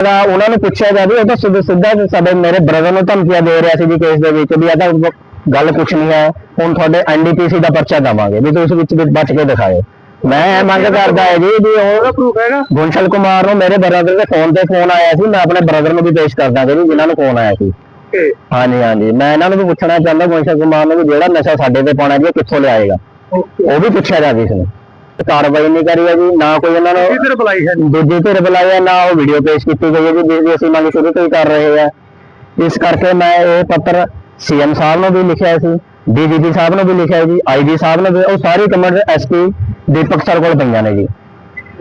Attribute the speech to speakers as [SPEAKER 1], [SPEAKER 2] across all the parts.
[SPEAKER 1] ਦਾ ਉਹਨਾਂ ਨੂੰ ਪੁੱਛਿਆ ਜਾਵੇ ਉਹ ਤਾਂ ਸਿੱਧਾ ਸਿੱਧਾ ਸਾਡੇ ਮੇਰੇ ਬ੍ਰਦਰ ਨੂੰ ਧਮਕੀਆਂ ਦੇ ਰਿਹਾ ਸੀ ਜੀ ਕੇਸ ਦੇ ਵਿੱਚ ਵੀ ਇਹ ਤਾਂ ਗੱਲ ਕੁਛ ਨਹੀਂ ਹੈ ਹੁਣ ਤੁਹਾਡੇ ਐਨਡੀਪੀਸੀ ਦਾ ਪਰਚਾ ਦਵਾਂਗੇ ਵੀ ਤੁਸੀਂ ਵਿੱਚ ਵਿੱਚ ਬਚ ਕੇ ਦਿਖਾਓ। ਮੈਂ ਇਹ ਮੰਗ ਕਰਦਾ ਹੈ ਜੀ ਵੀ ਉਹ
[SPEAKER 2] ਪ੍ਰੂਫ ਹੈਗਾ
[SPEAKER 1] ਗੁੰਸ਼ਲ ਕੁਮਾਰ ਨੂੰ ਮੇਰੇ ਬ੍ਰਦਰ ਦੇ ਫੋਨ ਤੇ ਫੋਨ ਆਇਆ ਸੀ ਮੈਂ ਆਪਣੇ ਬ੍ਰਦਰ ਨੂੰ ਵੀ ਪੇਸ਼ ਕਰਦਾ ਜੀ ਜਿਨ੍ਹਾਂ ਨੂੰ ਫੋਨ ਆਇਆ ਸੀ। ਹਾਂਜੀ ਹਾਂਜੀ ਮੈਂ ਇਹਨਾਂ ਨੂੰ ਵੀ ਪੁੱਛਣਾ ਚਾਹੁੰਦਾ ਗੁੰਸ਼ਲ ਕੁਮਾਰ ਨੂੰ ਵੀ ਜਿਹੜਾ ਨਸ਼ਾ ਸਾਡੇ ਤੇ ਪਾਉਣਾ ਜੀ ਇਹ ਕਿੱਥੋਂ ਲਿਆਏਗਾ? ਉਹ ਵੀ ਪੁੱਛਿਆ ਜਾਵੇ ਇਸ ਨੂੰ। ਕਾਰਵਾਈ ਨਹੀਂ ਕਰੀ ਹੈ ਜੀ ਨਾ ਕੋਈ ਇਹਨਾਂ ਨੂੰ
[SPEAKER 2] ਕਿਧਰ ਬੁਲਾਈ ਹੈ।
[SPEAKER 1] ਦੂਜੀ ਧਿਰ ਬੁਲਾਇਆ ਨਾ ਉਹ ਵੀਡੀਓ ਪੇਸ਼ ਕੀਤੀ ਗਈ ਹੈ ਜੀ ਜਿਸ ਦੀ ਅਸੀਂ ਮੰਗ ਸ਼ੁਰੂ ਤੋਂ ਹੀ ਕਰ ਰਹੇ ਆ ਇਸ ਕਰਕੇ ਮੈਂ ਇਹ ਪੱਤਰ ਸੀਐਮ ਸਾਹਿਬ ਨੂੰ ਵੀ ਲਿਖਿਆ ਸੀ ਡੀਜੀਪੀ ਸਾਹਿਬ ਨੂੰ ਵੀ ਲਿਖਿਆ ਜੀ ਆਈਜੀ ਸਾਹਿਬ ਨੂੰ ਵੀ ਉਹ ਸਾਰੀ ਕਮੈਂਟ ਐਸਪੀ ਦੀਪਕ ਸਰ ਕੋਲ ਪਈਆਂ ਨੇ ਜੀ।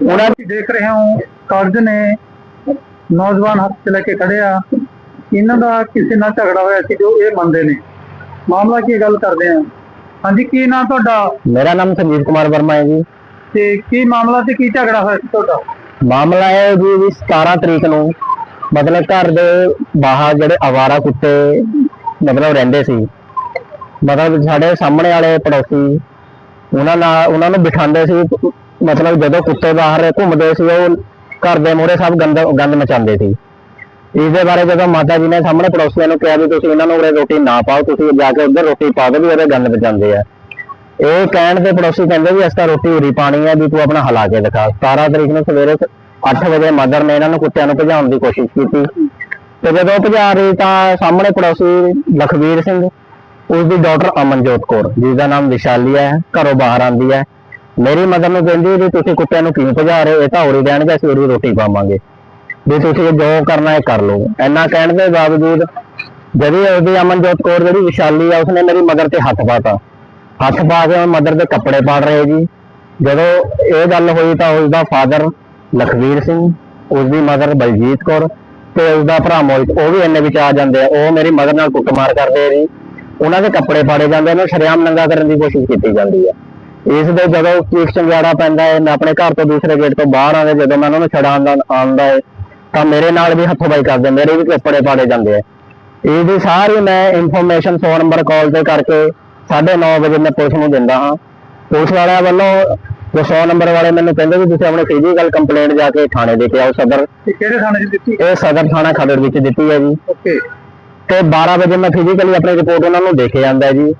[SPEAKER 1] ਉਹਨਾਂ
[SPEAKER 2] ਤੁਸੀਂ ਦੇਖ ਰਹੇ ਹੋ ਕਾਰਜ ਨੇ ਨੌਜਵਾਨ ਹੱਥ 'ਚ ਲੈ ਕੇ ਖੜੇ ਆ। ਇਹਨਾਂ ਦਾ ਕਿਸੇ ਨਾਲ ਝਗੜਾ ਹੋਇਆ ਸੀ ਜੋ ਇਹ ਮੰਨਦੇ ਨੇ। ਮਾਮਲਾ ਕੀ ਗੱਲ ਕਰਦੇ ਆ? ਹਾਂਜੀ ਕੀ ਨਾਂ ਤੁਹਾਡਾ?
[SPEAKER 1] ਮੇਰਾ ਨਾਮ ਸੰਜੀਵ ਕੁਮਾਰ ਵਰਮਾ ਹੈ ਜੀ।
[SPEAKER 2] ਤੇ ਕੀ ਮਾਮਲਾ ਤੇ ਕੀ ਝਗੜਾ ਹੋਇਆ ਸੀ ਤੁਹਾਡਾ?
[SPEAKER 1] ਮਾਮਲਾ ਹੈ ਜੀ, ਵੀ 17 ਤਰੀਕ ਨੂੰ ਮਤਲਬ ਘਰ ਦੇ ਬਾਹਰ ਜਿਹੜੇ ਆਵਾਰਾ ਕੁੱਤੇ ਮਤਲਬ ਰਹਿੰਦੇ ਸੀ, ਮਤਲਬ ਸਾਡੇ ਸਾਹਮਣੇ ਵਾਲੇ ਪੜੋਸੀ ਉਹਨਾਂ ਨਾਲ, ਉਹਨਾਂ ਨੂੰ ਬਿਠਾਉਂਦੇ ਸੀ, ਮਤਲਬ ਜਦੋਂ ਕੁੱਤੇ ਬਾਹਰ ਘੁੰਮਦੇ ਸੀ, ਉਹ ਘਰ ਦੇ ਮੂਹਰੇ ਸਭ ਗੰਦ ਗੰਦ ਮਚਾਉਂਦੇ ਸੀ। ਇਸ ਦੇ ਬਾਰੇ ਜਦੋਂ ਮਾਤਾ ਜੀ ਨੇ ਸਾਹਮਣੇ ਪੜੋਸੀਆਂ ਨੂੰ ਕਿਹਾ ਵੀ ਤੁਸੀਂ ਇਹਨਾਂ ਨੂੰ ਉਰੇ ਰੋਟੀ ਨਾ ਪਾਓ, ਤੁਸੀਂ ਜਾ ਕੇ ਉੱਧਰ ਰੋਟੀ ਪਾ ਦਿਓ ਵੀ ਉਹਦੇ ਗੰਦ ਮਚਾਉਂਦੇ ਆ। ਇਹ ਕਹਿਣ ਤੇ ਪੜੋਸੀ ਕਹਿੰਦੇ ਵੀ ਅਸੀਂ ਤਾਂ ਰੋਟੀ ਉਰੀ ਪਾਣੀ ਹੈ ਵੀ ਤੂੰ ਆਪਣਾ ਹਲਾ ਕੇ ਦਿਖਾ। 17 ਤਰੀਕ ਨੂੰ ਸਵੇਰੇ 8 ਵਜੇ ਮਦਰ ਨੇ ਇਹਨਾਂ ਨੂੰ ਕੁੱਤਿਆਂ ਨੂੰ ਭਜਾਉਣ ਦੀ ਕੋਸ਼ਿਸ਼ ਕੀਤੀ। ਤੇ ਜਦੋਂ ਭਜਾ ਰਹੀ ਤਾਂ ਸਾਹਮਣੇ ਪੜੋਸੀ ਲਖਵੀਰ ਸਿੰਘ ਉਸ ਦੀ ਡਾਕਟਰ ਅਮਨਜੋਤ ਕੌਰ ਜਿਸ ਦਾ ਨਾਮ ਵਿਸ਼ਾਲੀ ਹੈ, ਘਰੋਂ ਬਾਹਰ ਆਂਦੀ ਹੈ। ਮੇਰੀ ਮਦਰ ਨੂੰ ਕਹਿੰਦੀ ਵੀ ਤੁਸੀਂ ਕੁੱਤਿਆਂ ਨੂੰ ਕਿਉਂ ਭਜਾ ਰਹੇ ਹੋ? ਇਹ ਤਾਂ ਉਰੀ ਰਹਿਣਗੇ, ਅਸੀਂ ਉਰੀ ਰੋਟੀ ਪਾਵਾਂਗੇ। ਵੀ ਤੁਸੀਂ ਜੋ ਕਰਨਾ ਹੈ ਕਰ ਲਓ। ਇੰਨਾ ਕਹਿਣ ਦੇ ਬਾਵਜੂਦ ਜਦੋਂ ਉਹਦੀ ਅਮਨਜੋਤ ਕੌਰ ਜਿਹੜੀ ਵਿਸ਼ਾਲੀ ਆ, ਉਸਨੇ ਮੇਰੀ ਮਦਰ ਤੇ ਹੱਥ ਪਾਤਾ। ਹੱਥ ਪਾ ਕੇ ਮਦਰ ਦੇ ਕੱਪੜੇ ਪਾੜ ਰਹੇ ਜੀ। ਜਦੋਂ ਇਹ ਗੱਲ ਹੋਈ ਤਾਂ ਉਸ ਦਾ ਫਾਦਰ ਲਖਵੀਰ ਸਿੰਘ ਉਸ ਦੀ ਮਦਰ ਬਲਜੀਤ ਕੌਰ ਤੇ ਉਸ ਦਾ ਭਰਾ ਮੋਹਿਤ, ਉਹ ਵੀ ਇੰਨੇ ਵਿੱਚ ਆ ਜਾਂਦੇ ਆ। ਉਹ ਮੇਰੀ ਮਦਰ ਨਾਲ ਕੁੱਟਮਾਰ ਕਰਦੇ ਆ ਜੀ। ਉਹਨਾਂ ਦੇ ਕੱਪੜੇ ਪਾੜੇ ਜਾਂਦੇ ਨੇ ਸ਼ਰੇਆਮ ਨੰਗਾ ਕਰਨ ਦੀ ਕੋਸ਼ਿਸ਼ ਕੀਤੀ ਜਾਂਦੀ ਹੈ ਇਸ ਦੇ ਜਦੋਂ ਚੀਕ ਚੰਗਿਆੜਾ ਪੈਂਦਾ ਹੈ, ਮੈਂ ਆਪਣੇ ਘਰ ਤੋਂ ਦੂਸਰੇ ਗੇਟ ਤੋਂ ਬਾਹਰ ਆਉਂਦੇ, ਜਦੋਂ ਮੈਂ ਉਹਨਾਂ ਨੂੰ ਛਡਾਉਣ ਦਾ ਆਉਂਦਾ ਹੈ, ਤਾਂ ਮੇਰੇ ਨਾਲ ਵੀ ਹੱਥੋਂ-ਬਾਈ ਕਰਦੇ ਮੇਰੇ ਵੀ ਕੱਪੜੇ ਪਾੜੇ ਜਾਂਦੇ ਆ। ਇਹਦੀ ਸਾਰੀ ਮੈਂ ਇਨਫੋਰਮੇਸ਼ਨ 100 ਨੰਬਰ ਕਾਲ ਤੇ ਕਰਕੇ 9:30 ਵਜੇ ਮੈਂ ਪੁਲਿਸ ਨੂੰ ਦਿੰਦਾ ਹਾਂ। ਪੁਲਿਸ ਵਾਲਿਆਂ ਵੱਲੋਂ ਜੋ 100 ਨੰਬਰ ਵਾਲੇ ਮੈਨੂੰ ਕਹਿੰਦੇ ਵੀ ਤੁਸੀਂ ਆਪਣੇ ਫਿਜ਼ੀਕਲ ਕੰਪਲੇਂਟ ਜਾ ਕੇ ਥਾਣੇ ਦੇ ਕੇ ਆਓ ਸਦਰ।
[SPEAKER 2] ਤੇ ਕਿਹੜੇ ਥਾਣੇ 'ਚ ਦਿੱਤੀ?
[SPEAKER 1] ਇਹ ਸਦਰ ਥਾਣਾ ਖਰੜ ਵਿੱਚ ਦਿੱਤੀ ਹੈ ਜੀ।
[SPEAKER 2] ਓਕੇ।
[SPEAKER 1] ਤੇ 12 ਵਜੇ ਮੈਂ ਫਿਜ਼ੀਕਲੀ ਆਪਣੀ ਰਿਪੋਰਟ ਉਹਨਾਂ ਨੂੰ ਦੇ ਕੇ ਆਂਦਾ ਜੀ।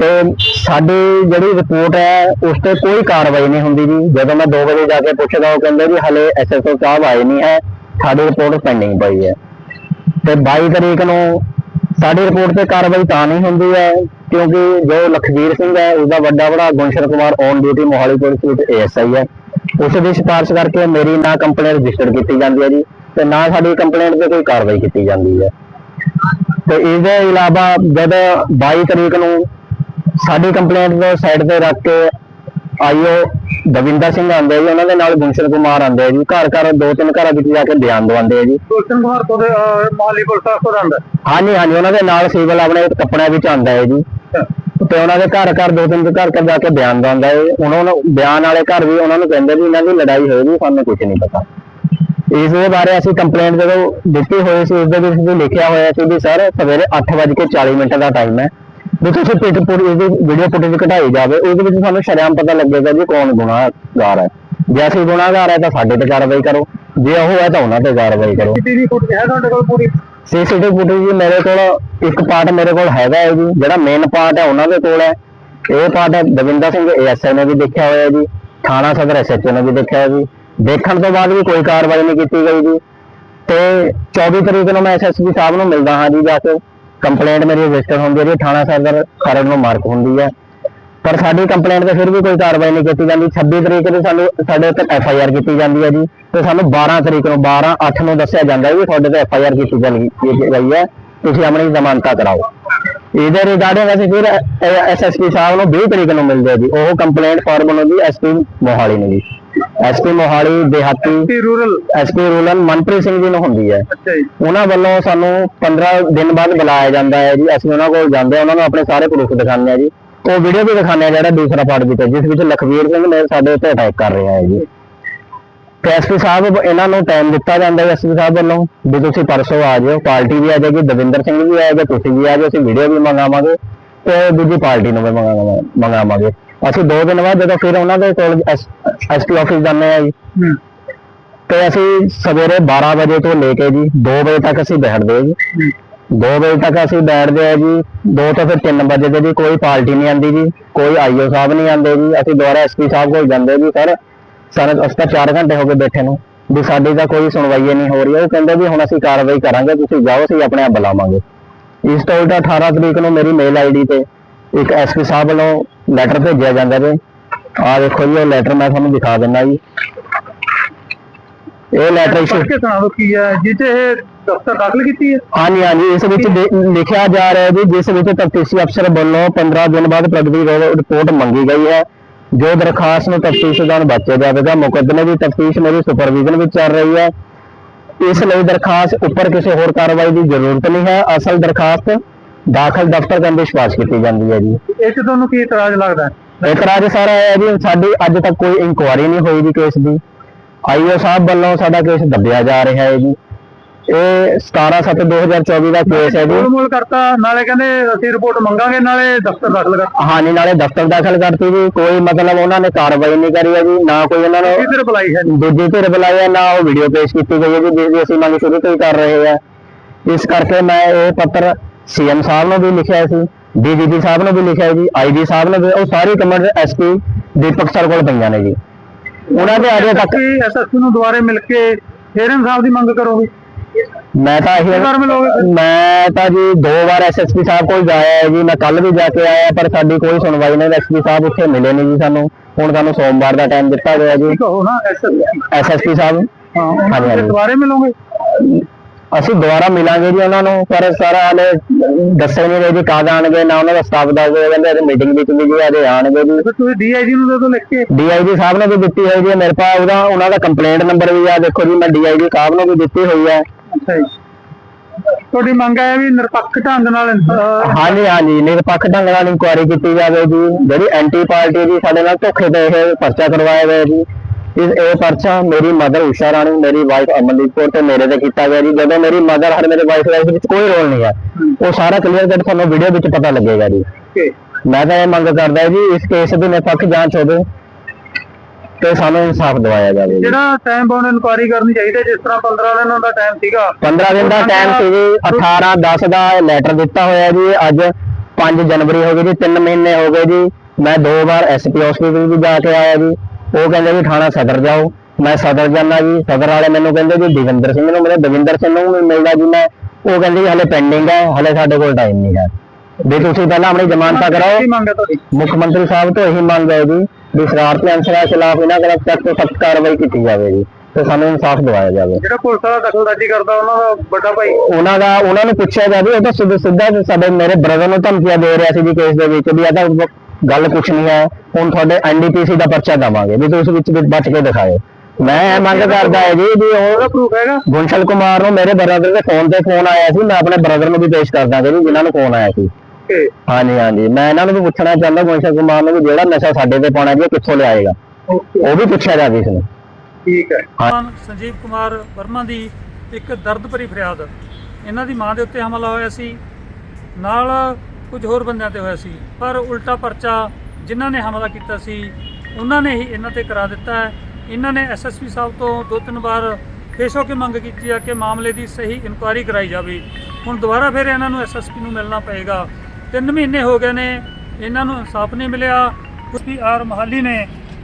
[SPEAKER 1] ਤੇ ਸਾਡੀ ਜਿਹੜੀ ਰਿਪੋਰਟ ਹੈ ਉਸ ਤੇ ਕੋਈ ਕਾਰਵਾਈ ਨਹੀਂ ਹੁੰਦੀ ਜੀ। ਜਦੋਂ ਮੈਂ 2 ਵਜੇ ਜਾ ਕੇ ਪੁੱਛਦਾ ਉਹ ਕਹਿੰਦੇ ਜੀ ਹਲੇ ਐਸਐਸਓ ਸਾਹਿਬ ਆਏ ਨਹੀਂ ਹੈ। ਸਾਡੀ ਰਿਪੋਰਟ ਪੈਂਡਿੰਗ ਪਈ ਹੈ। ਤੇ 22 ਤਰੀਕ ਨੂੰ ਸਾਡੀ ਰਿਪੋਰਟ ਤੇ ਕਾਰਵਾਈ ਤਾਂ ਨਹੀਂ ਹੁੰਦੀ ਹੈ। ਕਿਉਂਕਿ ਜੋ ਲਖਵੀਰ ਸਿੰਘ ਹੈ ਉਸਦਾ ਵੱਡਾ ਭਰਾ ਗੁੰਸ਼ਰ Kumar on duty Mohali police ਵਿੱਚ ਏਐਸਆਈ ਹੈ। ਉਸ ਦੀ ਸਿਫਾਰਿਸ਼ ਕਰਕੇ ਮੇਰੀ ਨਾ ਕੰਪਲੇਂਟ ਰਜਿਸਟਰ ਕੀਤੀ ਜਾਂਦੀ ਹੈ ਜੀ ਤੇ ਨਾ ਸਾਡੀ ਕੰਪਲੇਂਟ ਤੇ ਕੋਈ ਕਾਰਵਾਈ ਕੀਤੀ ਜਾਂਦੀ ਹੈ। ਤੇ ਇਸ ਦੇ ਇਲਾਵਾ ਜਦ 22 ਤਰੀਕ ਨੂੰ ਸਾਡੀ ਕੰਪਲੇਂਟ ਨੂੰ ਸਾਈਡ ਤੇ ਰੱਖ ਕੇ ਆਈਓ ਦਵਿੰਦਰ ਸਿੰਘ ਆਂਦੇ ਜੀ ਉਹਨਾਂ ਦੇ ਨਾਲ ਗੁੰਸ਼ਰ ਕੁਮਾਰ ਆਂਦੇ ਜੀ। ਘਰ ਘਰ ਦੋ ਤਿੰਨ ਘਰਾਂ ਵਿੱਚ ਜਾ ਕੇ ਬਿਆਨ ਦਵਾਉਂਦੇ ਆ ਜੀ।
[SPEAKER 2] ਗੁਲਸ਼ਨ ਕੁਮਾਰ ਤੋਂ ਮਾਲੀ ਪੁਲਿਸ ਦਾ ਪ੍ਰਧਾਨ
[SPEAKER 1] ਹਾਂਜੀ ਹਾਂਜੀ ਉਹਨਾਂ ਦੇ ਨਾਲ ਸਿਵਲ ਆਪਣੇ ਕੱਪੜਿਆਂ ਵਿੱਚ ਆਂਦਾ ਹੈ ਜੀ। ਤੇ ਉਹਨਾਂ ਦੇ ਘਰ ਘਰ ਦੋ ਤਿੰਨ ਘਰ ਘਰ ਜਾ ਕੇ ਬਿਆਨ ਦਵਾਉਂਦਾ ਹੈ। ਉਹਨਾਂ ਨੂੰ ਬਿਆਨ ਵਾਲੇ ਘਰ ਵੀ ਉਹਨਾਂ ਨੂੰ ਕਹਿੰਦੇ ਵੀ ਇਹਨਾਂ ਦੀ ਲੜਾਈ ਹੋਈ ਸਾਨੂੰ ਕੁਝ ਨਹੀਂ ਪਤਾ। ਇਸ ਦੇ ਬਾਰੇ ਅਸੀਂ ਕੰਪਲੇਂਟ ਜਦੋਂ ਦਿੱਤੀ ਹੋਈ ਸੀ, ਉਸ ਦੇ ਵਿੱਚ ਵੀ ਲਿਖਿਆ ਹੋਇਆ ਸੀ ਵੀ ਸਰ ਸਵੇਰੇ 8:40 ਮਿੰਟ ਦਾ ਟਾਈਮ ਹੈ। ਵੀ ਤੁਸੀਂ ਪਿੱਟ ਪੂਰੀ ਵੀਡੀਓ ਫੁਟੇਜ ਘਟਾਈ ਜਾਵੇ, ਉਹਦੇ ਵਿੱਚ ਸਾਨੂੰ ਸ਼ਰੇਆਮ ਪਤਾ ਲੱਗੇਗਾ ਜੀ ਕੌਣ ਗੁਨਾਹਗਾਰ ਹੈ। ਜੇ ਅਸੀਂ ਗੁਨਾਹਗਾਰ ਹੈ ਤਾਂ ਸਾਡੇ ਤੇ ਕਾਰਵਾਈ ਕਰੋ। ਜੇ ਉਹ ਹੈ ਤਾਂ ਉਹਨਾਂ ਤੇ ਕਾਰਵਾਈ ਕਰੋ।
[SPEAKER 2] ਟੀਵੀ ਫੁਟੇਜ ਹੈ ਤੁਹਾਡੇ ਕੋਲ ਪੂਰੀ?
[SPEAKER 1] ਸੀਸੀਟੀਵੀ ਫੁਟੇਜ ਜੀ ਮੇਰੇ ਕੋਲ ਇੱਕ ਪਾਰਟ ਮੇਰੇ ਕੋਲ ਹੈਗਾ ਹੈ ਜੀ, ਜਿਹੜਾ ਮੇਨ ਪਾਰਟ ਹੈ ਉਹਨਾਂ ਦੇ ਕੋਲ ਹੈ। ਇਹ ਪਾਰਟ ਦਵਿੰਦਰ ਸਿੰਘ ਏਐਸਆਈ ਨੇ ਵੀ ਦੇਖਿਆ ਹੋਇਆ ਜੀ, ਥਾਣਾ ਸਦਰ ਐਸਐਚਓ ਨੇ ਵੀ ਦੇਖਿਆ ਜੀ। ਦੇਖਣ ਤੋਂ ਬਾਅਦ ਵੀ ਕੋਈ ਕਾਰਵਾਈ ਨਹੀਂ ਕੀਤੀ ਗਈ ਜੀ। ਤੇ 24 ਤਰੀਕ ਨੂੰ ਮੈਂ ਐਸਐਸਪੀ ਸਾਹਿਬ ਨੂੰ ਮਿਲਦਾ ਹਾਂ ਜੀ ਜਾ ਕੇ। ਕੰਪਲੇਂਟ ਮੇਰੀ ਰਜਿਸਟਰ ਹੁੰਦੀ ਹੈ ਜੀ, ਥਾਣਾ ਸਦਰ ਖਰੜ ਨੂੰ ਮਾਰਕ ਹੁੰਦੀ ਹੈ। ਪਰ ਸਾਡੀ ਕੰਪਲੇਂਟ ਤੇ ਫਿਰ ਵੀ ਕੋਈ ਕਾਰਵਾਈ ਨਹੀਂ ਕੀਤੀ ਜਾਂਦੀ। 26 ਤਰੀਕ ਨੂੰ ਸਾਨੂੰ ਸਾਡੇ ਉੱਤੇ ਐਫ ਆਈ ਆਰ ਕੀਤੀ ਜਾਂਦੀ ਹੈ ਜੀ। ਤੇ ਸਾਨੂੰ 12 ਤਰੀਕ ਨੂੰ 12 8 ਨੂੰ ਦੱਸਿਆ ਜਾਂਦਾ ਹੈ ਵੀ ਤੁਹਾਡੇ ਤੇ ਐਫ ਆਈ ਆਰ ਕੀਤੀ ਗਈ ਹੈ। ਤੁਸੀਂ ਆਪਣੀ ਜ਼ਮਾਨਤਾਂ ਕਰਾਓ। ਇਹਦੇ ਰਿਗਾਰਡਿੰਗ ਅਸੀਂ ਫਿਰ ਐਸਐਸਪੀ ਸਾਹਿਬ ਨੂੰ 20 ਤਰੀਕ ਨੂੰ ਮਿਲਦੇ ਜੀ। ਉਹ ਕੰਪਲੇਂਟ ਫਾਰਮ ਹੁੰਦੀ ਐਸਪੀ ਮੋਹਾਲੀ ਨੂੰ ਜੀ। ਐਸਪੀ ਮੋਹਾਲੀ ਦੇਹਾਤੀ
[SPEAKER 2] ਰੂਰਲ
[SPEAKER 1] ਐਸਪੀ ਰੂਲਨ ਮਨਪ੍ਰੀਤ ਸਿੰਘ ਜੀ ਨੂੰ ਹੁੰਦੀ ਹੈ।
[SPEAKER 2] ਜੀ।
[SPEAKER 1] ਉਹਨਾਂ ਵੱਲੋਂ ਸਾਨੂੰ 15 ਦਿਨ ਬਾਅਦ ਬੁਲਾਇਆ ਜਾਂਦਾ ਹੈ ਜੀ। ਅਸੀਂ ਉਹਨਾਂ ਕੋਲ ਜਾਂਦੇ ਹਾਂ ਉਹਨਾਂ ਨੂੰ ਆਪਣੇ ਸਾਰੇ ਪ੍ਰੂਫ ਦਿਖਾਉਂਦੇ ਹਾਂ ਜੀ। ਉਹ ਵੀਡੀਓ ਵੀ ਹਾਂ ਜਿਹੜਾ ਦੂਸਰਾ ਪਾਰਟ ਹੈ, ਜਿਸ ਵਿੱਚ ਲਖਵੀਰ ਸਿੰਘ ਨੇ ਸਾਡੇ ਉੱਤੇ ਅਟੈਕ ਕਰ ਰਿਹਾ ਹੈ ਜੀ। ਐਸਪੀ ਸਾਹਿਬ ਇਹਨਾਂ ਨੂੰ ਟਾਈਮ ਦਿੱਤਾ ਜਾਂਦਾ ਹੈ ਐਸਪੀ ਸਾਹਿਬ ਵੱਲੋਂ ਵੀ ਤੁਸੀਂ ਪਰਸੋਂ ਆ ਜਾਓ ਪਾਰਟੀ ਵੀ ਆ ਜਾਏਗੀ ਦਵਿੰਦਰ ਸਿੰਘ ਵੀ ਆਏਗਾ ਤੁਸੀਂ ਵੀ ਆ ਜਾਓ ਅਸੀਂ ਵੀਡੀਓ ਵੀ ਮੰਗਾਵਾਂਗੇ ਤੇ ਦੂਜੀ ਪਾਰਟੀ ਨੂੰ ਵੀ ਮੰਗਾਵਾਂਗੇ ਮੰਗਾਵਾਂਗੇ। ਅਸੀਂ ਦੋ ਦਿਨ ਬਾਅਦ ਜਦੋਂ ਫਿਰ ਉਹਨਾਂ ਦੇ ਕੋਲ ਐਸਪੀ ਆਫਿਸ ਜਾਂਦੇ ਆ ਜੀ। ਤੇ ਅਸੀਂ ਸਵੇਰੇ 12 ਵਜੇ ਤੋਂ ਲੈ ਕੇ ਜੀ 2 ਵਜੇ ਤੱਕ ਅਸੀਂ ਬੈਠਦੇ ਜੀ। 2 ਵਜੇ ਤੱਕ ਅਸੀਂ ਬੈਠਦੇ ਆ ਜੀ। 2 ਤੋਂ ਫਿਰ 3 ਵਜੇ ਦੇ ਜੀ ਕੋਈ ਪਾਰਟੀ ਨਹੀਂ ਆਂਦੀ ਜੀ, ਕੋਈ ਆਈਓ ਸਾਹਿਬ ਨਹੀਂ ਆਂਦੇ ਜੀ। ਅਸੀਂ ਦੁਬਾਰਾ ਐਸਪੀ ਸਾਹਿਬ ਕੋਲ ਜਾਂਦੇ ਜੀ, ਸਰ, ਸਾਨੂੰ ਅਸੀਂ 4 ਘੰਟੇ ਹੋ ਗਏ ਬੈਠੇ ਨੂੰ। ਵੀ ਸਾਡੀ ਤਾਂ ਕੋਈ ਸੁਣਵਾਈ ਹੀ ਨਹੀਂ ਹੋ ਰਹੀ। ਉਹ ਕਹਿੰਦੇ ਵੀ ਹੁਣ ਅਸੀਂ ਕਾਰਵਾਈ ਕਰਾਂਗੇ, ਤੁਸੀਂ ਜਾਓ, ਅਸੀਂ ਆਪਣੇ ਆਪ ਬੁਲਾਵਾਂਗੇ। ਇਸ ਤੋਂ ਉਲਟਾ 18 ਤਰੀਕ ਨੂੰ ਮੇਰੀ ਮੇਲ ਆਈਡੀ ਤੇ ਇੱਕ ਐਸਪੀ ਸਾਹਿਬ ਵੱਲੋਂ ਲੈਟਰ ਭੇਜਿਆ ਜਾਂਦਾ ਜੀ। ਆਹ ਦੇਖੋ ਜੀ, ਉਹ ਲੈਟਰ ਮੈਂ ਤੁਹਾਨੂੰ ਦਿਖਾ ਦਿੰਦਾ ਜੀ। ਇਹ ਲੈਟਰ ਇਸ਼ੂ
[SPEAKER 2] ਪੜ੍ਹ ਕੇ ਸੁਣਾ ਦਿਓ ਕੀ ਹੈ ਜਿੱਥੇ ਇਹ ਦਫ਼ਤਰ ਦਾਖਲ ਕੀਤੀ ਹੈ।
[SPEAKER 1] ਹਾਂਜੀ ਹਾਂਜੀ ਇਸ ਵਿੱਚ ਦੇ- ਲਿਖਿਆ ਜਾ ਰਿਹਾ ਹੈ ਜੀ ਜਿਸ ਵਿੱਚ ਤਫਤੀਸ਼ੀ ਅਫਸਰ ਵੱਲੋਂ 15 ਦਿਨ ਬਾਅਦ ਪ੍ਰਗਤੀ ਰੋ- ਰਿਪੋਰਟ ਮੰਗੀ ਗਈ ਹੈ। ਜੋ ਦਰਖਾਸਤ ਨੂੰ ਤਫਤੀਸ਼ ਦੌਰਾਨ ਬਚਿਆ ਜਾਵੇਗਾ ਮੁਕੱਦਮੇ ਦੀ ਤਫਤੀਸ਼ ਮੇਰੀ ਸੁਪਰਵਿਜ਼ਨ ਵਿੱਚ ਚੱਲ ਰਹੀ ਹੈ। ਇਸ ਲਈ ਦਰਖਾਸਤ ਉੱਪਰ ਕਿਸੇ ਹੋਰ ਕਾਰਵਾਈ ਦੀ ਜ਼ਰੂਰਤ ਨਹੀਂ ਹੈ। ਅਸਲ ਦਰਖਾਸਤ ਦਾਖਲ ਦਫ਼ਤਰ ਦੇ ਵਿਸ਼ਵਾਸ ਕੀਤੀ ਜਾਂਦੀ ਹੈ ਜੀ।
[SPEAKER 2] ਇਹ 'ਚ ਤੁਹਾਨੂੰ ਕੀ ਇਤਰਾਜ਼ ਲੱਗਦਾ ਹੈ?
[SPEAKER 1] ਇਤਰਾਜ਼ ਸਾਰਾ ਇਹ ਹੈ ਜੀ ਸਾਡੀ ਅੱਜ ਤੱਕ ਕੋਈ ਇਨਕੁਆਇਰੀ ਨਹੀਂ ਹੋਈ ਜੀ ਕੇਸ ਦੀ। ਆਈਓ ਸਾਹਿਬ ਵੱਲੋਂ ਸਾਡਾ ਕੇਸ ਦੱਬਿਆ ਜਾ ਰਿਹਾ ਹੈ ਜੀ। ਇਹ 17/7/2024 ਦਾ ਕੇਸ ਹੈ ਜੀ।
[SPEAKER 2] ਮੂਲ ਕਰਤਾ ਨਾਲੇ ਕਹਿੰਦੇ ਅਸੀਂ ਰਿਪੋਰਟ ਮੰਗਾਂਗੇ ਨਾਲੇ ਦਫ਼ਤਰ ਦਾਖਲ ਕਰ
[SPEAKER 1] ਹਾਂਜੀ ਨਾਲੇ ਦਫ਼ਤਰ ਦਾਖਲ ਕਰਤੀ ਜੀ। ਕੋਈ ਮਤਲਬ ਉਹਨਾਂ ਨੇ ਕਾਰਵਾਈ ਨਹੀਂ ਕਰੀ ਹੈ ਜੀ ਨਾ ਕੋਈ ਉਹਨਾਂ ਨੇ
[SPEAKER 2] ਕਿਧਰ ਬੁਲਾਈ ਹੈ
[SPEAKER 1] ਦੂਜੀ ਧਿਰ ਬੁਲਾਈ ਹੈ ਨਾ ਉਹ ਵੀਡੀਓ ਪੇਸ਼ ਕੀਤੀ ਗਈ ਹੈ ਜੀ ਜਿਸ ਦੀ ਅਸੀਂ ਮੰਗ ਸ਼ੁਰੂ ਤੋਂ ਹੀ ਕਰ ਰਹੇ ਹਾਂ। ਇਸ ਕਰਕੇ ਮੈਂ ਇਹ ਪੱਤਰ ਸੀਐਮ ਸਾਹਿਬ ਨੂੰ ਵੀ ਲਿਖਿਆ ਸੀ ਡੀਜੀਪੀ ਸਾਹਿਬ ਨੂੰ ਵੀ ਲਿਖਿਆ ਜੀ ਆਈਜੀ ਸਾਹਿਬ ਨੂੰ ਵੀ ਉਹ ਸਾਰੀ ਕਮੈਂਟ ਐਸਪੀ ਦੀਪਕ ਸਰ ਕੋਲ ਪਈਆਂ ਨੇ ਜੀ। ਉਹਨਾਂ ਦੇ ਅਜੇ ਤੱਕ।
[SPEAKER 2] ਐਸਐਸਪੀ ਨੂੰ ਦੁਬਾਰੇ ਮਿਲ ਕੇ ਫੇਰ ਇਨਸਾਫ ਦੀ ਮੰਗ ਕਰੋਗੇ?
[SPEAKER 1] ਮੈਂ ਤਾਂ ਇਹ ਮੈਂ ਤਾਂ ਜੀ ਦੋ ਵਾਰ ਐਸਐਸਪੀ ਸਾਹਿਬ ਕੋਲ ਜਾਇਆ ਹੈ ਜੀ। ਮੈਂ ਕੱਲ ਵੀ ਜਾ ਕੇ ਆਇਆ ਪਰ ਸਾਡੀ ਕੋਈ ਸੁਣਵਾਈ ਨਹੀਂ। ਐਸਪੀ ਸਾਹਿਬ ਉੱਥੇ ਮਿਲੇ ਨਹੀਂ ਜੀ ਸਾਨੂੰ। ਹੁਣ ਸਾਨੂੰ ਸੋਮਵਾਰ ਦਾ ਟਾਈਮ ਦਿੱਤਾ ਗਿਆ ਜੀ।
[SPEAKER 2] ਐਸਐਸਪੀ
[SPEAKER 1] ਐਸਐਸਪੀ ਸਾਹਿਬ।
[SPEAKER 2] ਹਾਂ ਉਹਨਾਂ ਦੁਬਾਰੇ ਮਿਲੋਗੇ?
[SPEAKER 1] ਅਸੀਂ ਦੁਬਾਰਾ ਮਿਲਾਂਗੇ ਜੀ ਉਹਨਾਂ ਨੂੰ ਪਰ ਸਾਰਾ ਹਾਲੇ ਦੱਸੇ ਨਹੀਂ ਰਹੇ ਜੀ ਕਦ ਆਣਗੇ ਨਾ ਉਹਨਾਂ ਦਾ ਸਟਾਫ ਦੱਸਦੇ ਕਹਿੰਦੇ ਅੱਜ ਮੀਟਿੰਗ ਵਿੱਚ ਵੀ ਜੀ ਅੱਜ ਆਣਗੇ ਜੀ।
[SPEAKER 2] ਫਿਰ ਤੁਸੀਂ ਡੀਆਈਜੀ ਨੂੰ ਦੇ ਦਿਓ ਲਿਖ ਕੇ
[SPEAKER 1] ਡੀਆਈਜੀ ਸਾਹਿਬ ਨੇ ਵੀ ਦਿੱਤੀ ਹੋਈ ਜੀ ਮੇਰੇ ਪਾਸ ਉਹਦਾ ਉਹਨਾਂ ਦਾ ਕੰਪਲੇਂਟ ਨੰਬਰ ਵੀ ਆ ਦੇਖੋ ਜੀ ਮੈਂ ਡੀਆਈਜੀ ਸਾਹਿਬ ਨੂੰ ਵੀ ਦਿੱਤੀ ਹੋਈ ਹੈ।
[SPEAKER 2] ਅੱਛਾ ਜੀ। ਤੁਹਾਡੀ ਮੰਗ ਹੈ ਵੀ ਨਿਰਪੱਖ ਢੰਗ ਨਾਲ
[SPEAKER 1] ਹਾਂਜੀ ਹਾਂਜੀ ਨਿਰਪੱਖ ਢੰਗ ਨਾਲ ਇਨਕੁਆਇਰੀ ਕੀਤੀ ਜਾਵੇ ਜੀ ਜਿਹੜੀ ਐਂਟੀ ਪਾਰਟੀ ਜੀ ਸਾਡੇ ਨਾਲ ਧੋਖੇ ਦੇ ਇਹ ਪਰਚਾ ਕਰਵਾਇਆ ਗਿਆ ਜੀ। ਇਸ ਇਹ ਪਰਚਾ ਮੇਰੀ ਮਦਰ ਉਸ਼ਾ ਰਾਣੀ ਮੇਰੀ ਵਾਈਫ ਅਮਨਦੀਪ ਕੌਰ ਤੇ ਮੇਰੇ ਤੇ ਕੀਤਾ ਗਿਆ ਜੀ। ਜਦੋਂ ਮੇਰੀ ਮਦਰ ਹਰ ਮੇਰੇ ਵਾਈਫ ਇਸ ਵਿੱਚ ਕੋਈ ਰੋਲ ਨਹੀਂ ਹੈ ਉਹ ਸਾਰਾ ਕਲੀਅਰ ਕੱਟ ਤੁਹਾਨੂੰ ਵੀਡੀਓ ਵਿੱਚ ਪਤਾ ਲੱਗੇਗਾ ਜੀ। ਮੈਂ ਤਾਂ ਇਹ ਮੰਗ ਕਰਦਾ ਜੀ ਇਸ ਕੇਸ ਦੀ ਨਿਰਪੱਖ ਜਾਂਚ ਹੋਵੇ ਤੇ ਸਾਨੂੰ ਇਨਸਾਫ ਦਿਵਾਇਆ ਜਾਵੇ
[SPEAKER 2] ਜਿਹੜਾ ਟਾਈਮ ਬਾਉਂਡ ਇਨਕੁਆਇਰੀ ਕਰਨੀ ਚਾਹੀਦੀ ਜਿਸ ਤਰ੍ਹਾਂ 15 ਦਿਨ ਦਾ ਟਾਈਮ ਸੀਗਾ।
[SPEAKER 1] 15 ਦਿਨ ਦਾ ਟਾਈਮ ਸੀ ਜੀ 18 10 ਦਾ ਲੈਟਰ ਦਿੱਤਾ ਹੋਇਆ ਜੀ। ਅੱਜ 5 ਜਨਵਰੀ ਹੋ ਗਈ ਜੀ 3 ਮਹੀਨੇ ਹੋ ਗਏ ਜੀ। ਮੈਂ ਦੋ ਵਾਰ ਐਸਪੀ ਹਸਪੀਟਲ ਵੀ ਜਾ ਕੇ ਆਇਆ ਜੀ। ਉਹ ਕਹਿੰਦੇ ਵੀ ਥਾਣਾ ਸਦਰ ਜਾਓ। ਮੈਂ ਸਦਰ ਜਾਣਾ ਜੀ। ਸਦਰ ਵਾਲੇ ਮੈਨੂੰ ਕਹਿੰਦੇ ਜੀ ਦਵਿੰਦਰ ਸਿੰਘ ਨੂੰ ਮੇਰੇ ਦਵਿੰਦਰ ਸਿੰਘ ਨੂੰ ਵੀ ਮਿਲਦਾ ਜੀ ਮੈਂ। ਉਹ ਕਹਿੰਦੇ ਜੀ ਹਲੇ ਪੈਂਡਿੰਗ ਹੈ ਹਲੇ ਸਾਡੇ ਕੋਲ ਟਾਈਮ ਨਹੀਂ ਹੈ। ਵੀ ਤੁਸੀਂ ਪਹਿਲਾਂ ਆਪਣੀ ਜ਼ਮਾਨਤਾਂ ਕਰਾਓ। ਮੁੱਖ ਮੰਤਰੀ ਸਾਹਿਬ ਤੋਂ ਇਹੀ ਮੰਗ ਹੈ ਜੀ ਵੀ ਸ਼ਰਾਰਤੀ ਅਨਸਰਾਂ ਖਿਲਾਫ ਇਹਨਾਂ ਕੋਲ ਸਖਤ ਤੋਂ ਸਖਤ ਕਾਰਵਾਈ ਕੀਤੀ ਜਾਵੇ ਜੀ। ਤੇ ਸਾਨੂੰ ਇਨਸਾਫ ਦਿਵਾਇਆ ਜਾਵੇ।
[SPEAKER 2] ਜਿਹੜਾ ਪੁਲਿਸ ਵਾਲਾ ਦਖਲਅੰਦਾਜ਼ੀ ਕਰਦਾ ਉਹਨਾਂ ਦਾ ਵੱਡਾ ਭਾਈ।
[SPEAKER 1] ਉਹਨਾਂ ਦਾ ਉਹਨਾਂ ਨੂੰ ਪੁੱਛਿਆ ਜਾਵੇ ਉਹ ਤਾਂ ਸਿੱਧਾ ਸਾਡੇ ਮੇਰੇ ਬ੍ਰਦਰ ਨੂੰ ਧਮਕੀਆਂ ਦੇ ਰਿਹਾ ਸੀ ਜੀ ਕੇਸ ਦੇ ਵਿੱਚ ਵੀ ਇਹ ਤਾਂ ਗੱਲ ਕੁਛ ਨਹੀਂ ਹੈ ਹੁਣ ਤੁਹਾਡੇ ਐਨਡੀਪੀਸੀ ਦਾ ਪਰਚਾ ਦਵਾਂਗੇ ਵੀ ਤੁਸੀਂ ਵਿੱਚ ਵਿੱਚ ਬਚ ਕੇ ਦਿਖਾਓ। ਮੈਂ ਇਹ ਮੰਗ ਕਰਦਾ ਹੈ ਜੀ ਵੀ ਉਹ
[SPEAKER 2] ਪ੍ਰੂਫ ਹੈਗਾ?
[SPEAKER 1] ਗੁੰਸ਼ਲ ਕੁਮਾਰ ਨੂੰ ਮੇਰੇ ਬ੍ਰਦਰ ਦੇ ਫੋਨ ਤੇ ਫੋਨ ਆਇਆ ਸੀ ਮੈਂ ਆਪਣੇ ਬ੍ਰਦਰ ਨੂੰ ਵੀ ਪੇਸ਼ ਕਰ ਦਾਂਗਾ ਜੀ ਜਿਨ੍ਹਾਂ ਨੂੰ ਫੋਨ ਆਇਆ ਸੀ। ਹਾਂਜੀ ਹਾਂਜੀ। ਮੈਂ ਇਹਨਾਂ ਨੂੰ ਵੀ ਪੁੱਛਣਾ ਚਾਹੁੰਦਾ ਗੁੰਸ਼ਲ ਕੁਮਾਰ ਨੂੰ ਵੀ ਜਿਹੜਾ ਨਸ਼ਾ ਸਾਡੇ ਤੇ ਪਾਉਣਾ ਜੀ ਕਿੱਥੋਂ ਲਿਆਏਗਾ? ਉਹ ਵੀ ਪੁੱਛਿਆ ਜਾਵੇ ਇਸ ਨੂੰ
[SPEAKER 2] ਠੀਕ ਹੈ।
[SPEAKER 3] ਸੰਜੀਵ ਕੁਮਾਰ ਵਰਮਾ ਦੀ ਇੱਕ ਦਰਦ ਭਰੀ ਫਰਿਆਦ। ਇਹਨਾਂ ਦੀ ਮਾਂ ਦੇ ਉੱਤੇ ਹਮਲਾ ਹੋਇਆ ਸੀ। ਨਾਲ ਕੁਝ ਹੋਰ ਬੰਦਿਆਂ ਤੇ ਹੋਇਆ ਸੀ। ਪਰ ਉਲਟਾ ਪਰਚਾ ਜਿਨ੍ਹਾਂ ਨੇ ਹਮਲਾ ਕੀਤਾ ਸੀ, ਉਹਨਾਂ ਨੇ ਹੀ ਇਹਨਾਂ ਤੇ ਕਰਾ ਦਿੱਤਾ ਹੈ। ਇਹਨਾਂ ਨੇ ਐਸਐਸਪੀ ਸਾਹਿਬ ਤੋਂ ਦੋ ਤਿੰਨ ਵਾਰ ਪੇਸ਼ ਹੋ ਕੇ ਮੰਗ ਕੀਤੀ ਆ ਕਿ ਮਾਮਲੇ ਦੀ ਸਹੀ ਇਨਕੁਆਇਰੀ ਕਰਾਈ ਜਾਵੇ। ਹੁਣ ਦੁਬਾਰਾ ਫਿਰ ਇਹਨਾਂ ਨੂੰ ਐਸਐਸਪੀ ਨੂੰ ਮਿਲਣਾ ਪਏਗਾ। ਤਿੰਨ ਮਹੀਨੇ ਹੋ ਗਏ ਨੇ, ਇਹਨਾਂ ਨੂੰ ਇਨਸਾਫ ਨਹੀਂ ਮਿਲਿਆ। ਕੁਸੀ ਆਰ ਮਹਾਲੀ ਨੇ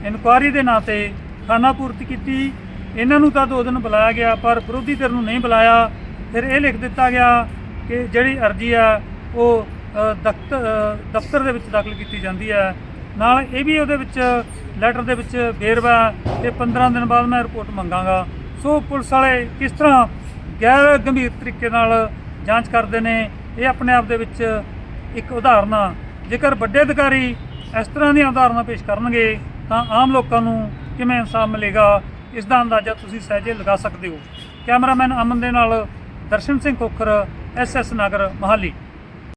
[SPEAKER 3] ਇਨਕੁਆਇਰੀ ਦੇ ਨਾਂ ਤੇ ਖਾਨਾ ਪੂਰਤੀ ਕੀਤੀ। ਇਹਨਾਂ ਨੂੰ ਤਾਂ ਦੋ ਦਿਨ ਬੁਲਾਇਆ ਗਿਆ, ਪਰ ਵਿਰੋਧੀ ਧਿਰ ਨੂੰ ਨਹੀਂ ਬੁਲਾਇਆ। ਫਿਰ ਇਹ ਲਿਖ ਦਿੱਤਾ ਗਿਆ ਕਿ ਜਿਹੜੀ ਅਰਜੀ ਆ, ਉਹ ਦਫ਼ਤਰ ਦਫ਼ਤਰ ਦੇ ਵਿੱਚ ਦਾਖਲ ਕੀਤੀ ਜਾਂਦੀ ਹੈ। ਨਾਲ ਇਹ ਵੀ ਉਹਦੇ ਵਿੱਚ ਲੈਟਰ ਦੇ ਵਿੱਚ ਵੇਰਵਾ ਕਿ 15 ਦਿਨ ਬਾਅਦ ਮੈਂ ਰਿਪੋਰਟ ਮੰਗਾਂਗਾ। ਸੋ ਪੁਲਿਸ ਵਾਲੇ ਕਿਸ ਤਰ੍ਹਾਂ ਗੈਰ ਗੰਭੀਰ ਤਰੀਕੇ ਨਾਲ ਜਾਂਚ ਕਰਦੇ ਨੇ, ਇਹ ਆਪਣੇ ਆਪ ਦੇ ਵਿੱਚ ਇੱਕ ਉਦਾਹਰਨ ਆ। ਜੇਕਰ ਵੱਡੇ ਅਧਿਕਾਰੀ ਇਸ ਤਰ੍ਹਾਂ ਦੀਆਂ ਉਦਾਹਰਨਾਂ ਪੇਸ਼ ਕਰਨਗੇ, ਤਾਂ ਆਮ ਲੋਕਾਂ ਨੂੰ ਕਿਵੇਂ ਇਨਸਾਫ ਮਿਲੇਗਾ ਇਸ ਦਾ ਅੰਦਾਜ਼ਾ ਤੁਸੀਂ ਸਹਿਜੇ ਲਗਾ ਸਕਦੇ ਹੋ। ਕੈਮਰਾਮੈਨ ਅਮਨ ਦੇ ਨਾਲ ਦਰਸ਼ਨ ਸਿੰਘ ਕੋਖਰ ਐਸਐਸ ਨਗਰ, ਮਹਾਲੀ।